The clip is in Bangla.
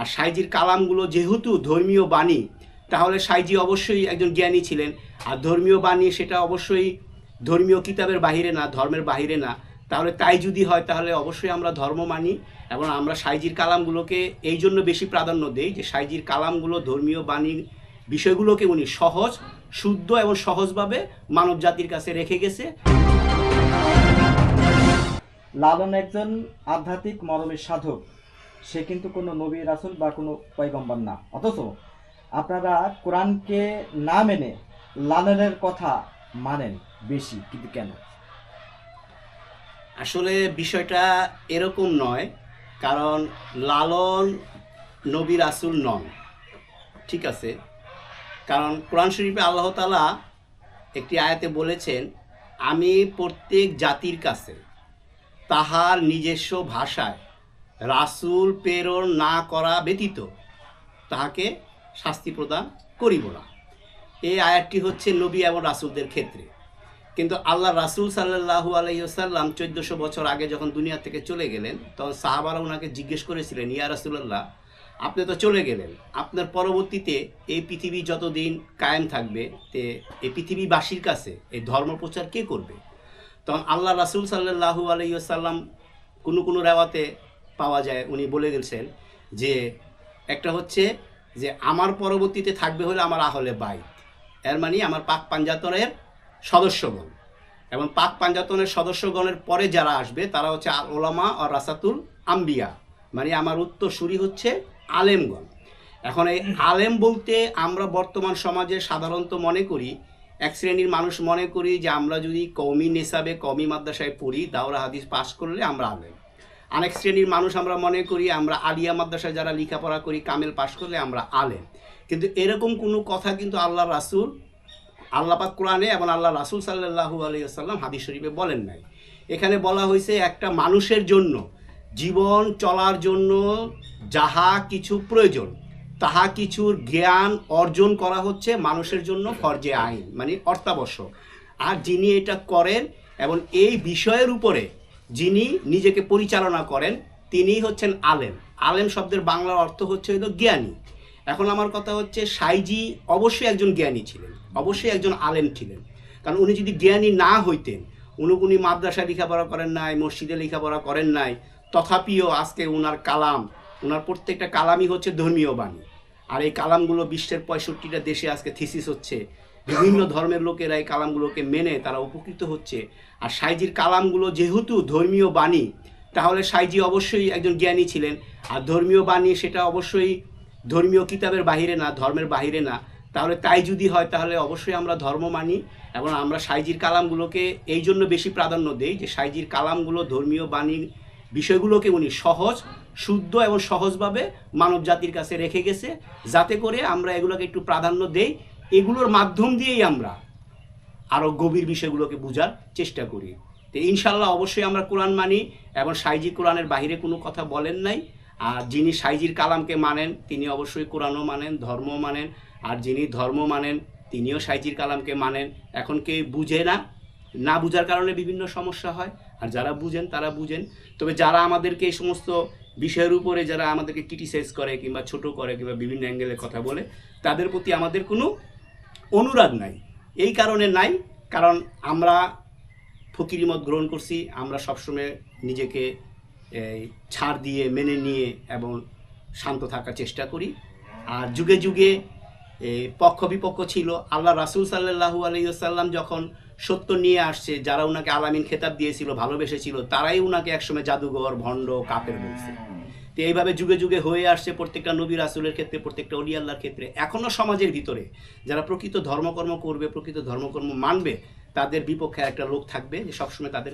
আর সাইজির কালামগুলো যেহেতু ধর্মীয় বাণী, তাহলে সাইজি অবশ্যই একজন জ্ঞানী ছিলেন। আর ধর্মীয় বাণী সেটা অবশ্যই ধর্মীয় কিতাবের বাহিরে না, ধর্মের বাহিরে না। তাহলে তাই যদি হয়, তাহলে অবশ্যই আমরা ধর্ম মানি এবং আমরা সাইজির কালামগুলোকে এই জন্য বেশি প্রাধান্য দেই যে সাইজির কালামগুলো, ধর্মীয় বাণীর বিষয়গুলোকে উনি সহজ, শুদ্ধ এবং সহজভাবে মানব জাতির কাছে রেখে গেছে। লালন একজন আধ্যাত্মিক মরমের সাধক। সে কিন্তু কোনো নবী রাসুল বা কোনো পয়গম্বর না। অথচ আপনারা কোরআনকে না মেনে লালনের কথা মানেন বেশি, কিন্তু কেন? আসলে বিষয়টা এরকম নয়, কারণ লালন নবী রাসুল নন। ঠিক আছে? কারণ কোরআন শরীফে আল্লাহ তালা একটি আয়াতে বলেছেন, আমি প্রত্যেক জাতির কাছে তাহার নিজস্ব ভাষায় রাসুল প্রেরণ না করা ব্যতীত তাহাকে শাস্তি প্রদান করিব না। এই আয়াতটি হচ্ছে নবী এবং রাসুলদের ক্ষেত্রে। কিন্তু আল্লাহ রাসুল সাল্লাহু আলহিসাল্লাম চোদ্দশো বছর আগে যখন দুনিয়া থেকে চলে গেলেন, তখন সাহাবারা ওনাকে জিজ্ঞেস করেছিলেন, ইয়া রাসুল্লাহ আপনি তো চলে গেলেন। আপনার পরবর্তীতে এই পৃথিবী যতদিন কায়েম থাকবে, তে এই পৃথিবীবাসীর কাছে এই ধর্ম প্রচার কে করবে? তখন আল্লাহ রাসুল সাল্লাহু আলহিসাল্লাম কোনো কোনো রেওয়াতে পাওয়া যায়, উনি বলে গেছেন যে, একটা হচ্ছে যে, আমার পরবর্তীতে থাকবে হলে আমার আহলে বাইত। এর মানে আমার পাক পাঞ্জাতনের সদস্যগণ। এবং পাক পাঞ্জাতনের সদস্যগণের পরে যারা আসবে, তারা হচ্ছে আল ওলামা ও রাসাতুল আম্বিয়া। মানে আমার উত্তরসূরি হচ্ছে আলেমগণ। এখন এই আলেম বলতে আমরা বর্তমান সমাজে সাধারণত মনে করি, এক শ্রেণির মানুষ মনে করি যে, আমরা যদি কৌমি নেশাবে কৌমি মাদ্রাসায় পড়ি, দাওরা হাদিস পাশ করলে আমরা আলেম। অনেক শ্রেণির মানুষ আমরা মনে করি, আমরা আলিয়া মাদ্রাসায় যারা লেখাপড়া করি, কামেল পাশ করলে আমরা আলেম। কিন্তু এরকম কোনো কথা কিন্তু আল্লাহ রাসুল আল্লাপাক কোরআনে এবং আল্লাহ রাসুল সাল্লাহু আলিয়াল্লাম হাদিস শরীফে বলেন নাই। এখানে বলা হয়েছে, একটা মানুষের জন্য, জীবন চলার জন্য যাহা কিছু প্রয়োজন, তাহা কিছুর জ্ঞান অর্জন করা হচ্ছে মানুষের জন্য ফরজে আইন মানে অর্থাবশ্যক আর যিনি এটা করেন এবং এই বিষয়ের উপরে যিনি নিজেকে পরিচালনা করেন, তিনি হচ্ছেন আলেম। আলেম শব্দের বাংলা অর্থ হচ্ছে হলো জ্ঞানী। এখন আমার কথা হচ্ছে, সাইজি অবশ্যই একজন জ্ঞানী ছিলেন, অবশ্যই একজন আলেম ছিলেন। কারণ উনি যদি জ্ঞানী না হইতেন উনি উনি মাদ্রাসায় লেখাপড়া করেন নাই, মসজিদে লেখাপড়া করেন নাই, তথাপিও আজকে উনার কালাম, উনার প্রত্যেকটা কালামই হচ্ছে ধর্মীয় বাণী। আর এই কালামগুলো বিশ্বের পঁয়ষট্টিটা দেশে আজকে থিসিস হচ্ছে বিভিন্ন ধর্মের লোকেরা এই কালামগুলোকে মেনে তারা উপকৃত হচ্ছে। আর সাইজির কালামগুলো যেহেতু ধর্মীয় বাণী, তাহলে সাইজি অবশ্যই একজন জ্ঞানী ছিলেন। আর ধর্মীয় বাণী সেটা অবশ্যই ধর্মীয় কিতাবের বাহিরে না, ধর্মের বাহিরে না। তাহলে তাই যদি হয়, তাহলে অবশ্যই আমরা ধর্ম মানি এবং আমরা সাইজির কালামগুলোকে এই জন্য বেশি প্রাধান্য দেই যে সাইজির কালামগুলো ধর্মীয় বাণীর বিষয়গুলোকে উনি সহজ, শুদ্ধ এবং সহজভাবে মানব জাতির কাছে রেখে গেছে। যাতে করে আমরা এগুলোকে একটু প্রাধান্য দেই এগুলোর মাধ্যম দিয়েই আমরা আরও গভীর বিষয়গুলোকে বোঝার চেষ্টা করি। তো ইনশাল্লাহ অবশ্যই আমরা কোরআন মানি এবং সাইজি কোরআনের বাইরে কোনো কথা বলেন নাই। আর যিনি সাইজির কালামকে মানেন, তিনি অবশ্যই কোরআনও মানেন ধর্ম মানেন। আর যিনি ধর্ম মানেন, তিনিও সাইজির কালামকে মানেন। এখন কে বুঝে না না বুঝার কারণে বিভিন্ন সমস্যা হয়। আর যারা বুঝেন, তারা বুঝেন। তবে যারা আমাদেরকে এই সমস্ত বিষয়ের উপরে, যারা আমাদেরকে ক্রিটিসাইজ করে কিংবা ছোট করে কিংবা বিভিন্ন অ্যাঙ্গেলে কথা বলে, তাদের প্রতি আমাদের কোনো অনুরাগ নাই। এই কারণে নাই, কারণ আমরা ফকিরি মত গ্রহণ করছি, আমরা সবসময় নিজেকে ছাড় দিয়ে, মেনে নিয়ে এবং শান্ত থাকার চেষ্টা করি। আর যুগে যুগে পক্ষ বিপক্ষ ছিল। আল্লাহ রাসুল সাল্লাহু আলাইসাল্লাম যখন সত্য নিয়ে আসছে, যারা ওনাকে আলামিন খেতাব দিয়েছিল, ভালোবেসেছিল, তারাই ওনাকে একসময় জাদুঘর, ভণ্ড, কাপের বলছে। তো এইভাবে যুগে যুগে হয়ে আসছে প্রত্যেকটা নবী রাসুলের ক্ষেত্রে, প্রত্যেকটা অলি আল্লাহর ক্ষেত্রে। এখনও সমাজের ভিতরে যারা প্রকৃত ধর্মকর্ম করবে, প্রকৃত ধর্মকর্ম মানবে, তাদের বিপক্ষে একটা লোক থাকবে যে সবসময় তাদের